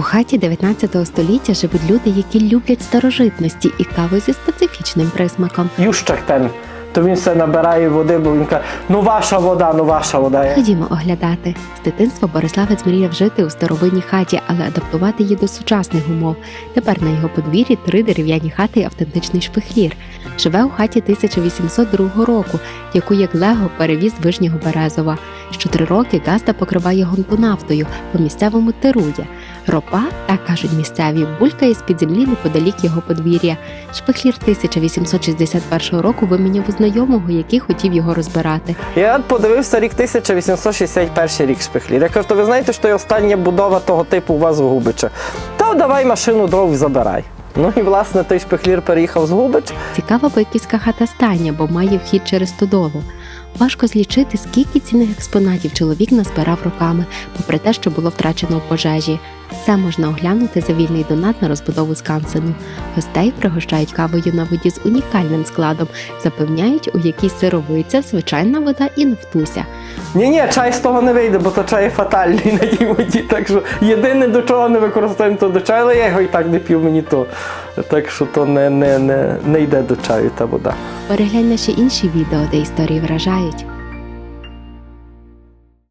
У хаті 19 століття живуть люди, які люблять старожитності і каву зі специфічним присмаком. Ten, то він все набирає води, бо він каже, ну ваша вода, ну ваша вода. Ходімо оглядати. З дитинства Бориславець мріяв жити у старовинній хаті, але адаптувати її до сучасних умов. Тепер на його подвір'ї три дерев'яні хати і автентичний шпихлір. Живе у хаті 1802 року, яку як Лего перевіз з Вишнього Березова. Що три роки Газда покриває гонку нафтою, по місцевому тирує. Ропа, так кажуть місцеві, булькає з-під землі неподалік його подвір'я. Шпихлір 1861 року виміняв у знайомого, який хотів його розбирати. Я подивився рік 1861 рік шпихлір. Я кажу, то ви знаєте, що є остання будова того типу у вас в Губича? Та давай машину дров забирай. Ну і власне той шпихлір переїхав з Губич. Цікава бойківська хата стання, бо має вхід через стодолу. Важко злічити, скільки цінних експонатів чоловік назбирав роками, попри те, що було втрачено у пожежі. Все можна оглянути за вільний донат на розбудову скансену. Гостей пригощають кавою на воді з унікальним складом, запевняють, у якій сировиця, звичайна вода і нафтуся. Ні, ні, чай з того не вийде, бо то чай фатальний на тій воді. Так що єдине до чого не використовуємо, то до чаю, але я його і так не п'ю мені то. Так що то не, не, не, не йде до чаю та вода. Переглянь наші інші відео, де історії вражають.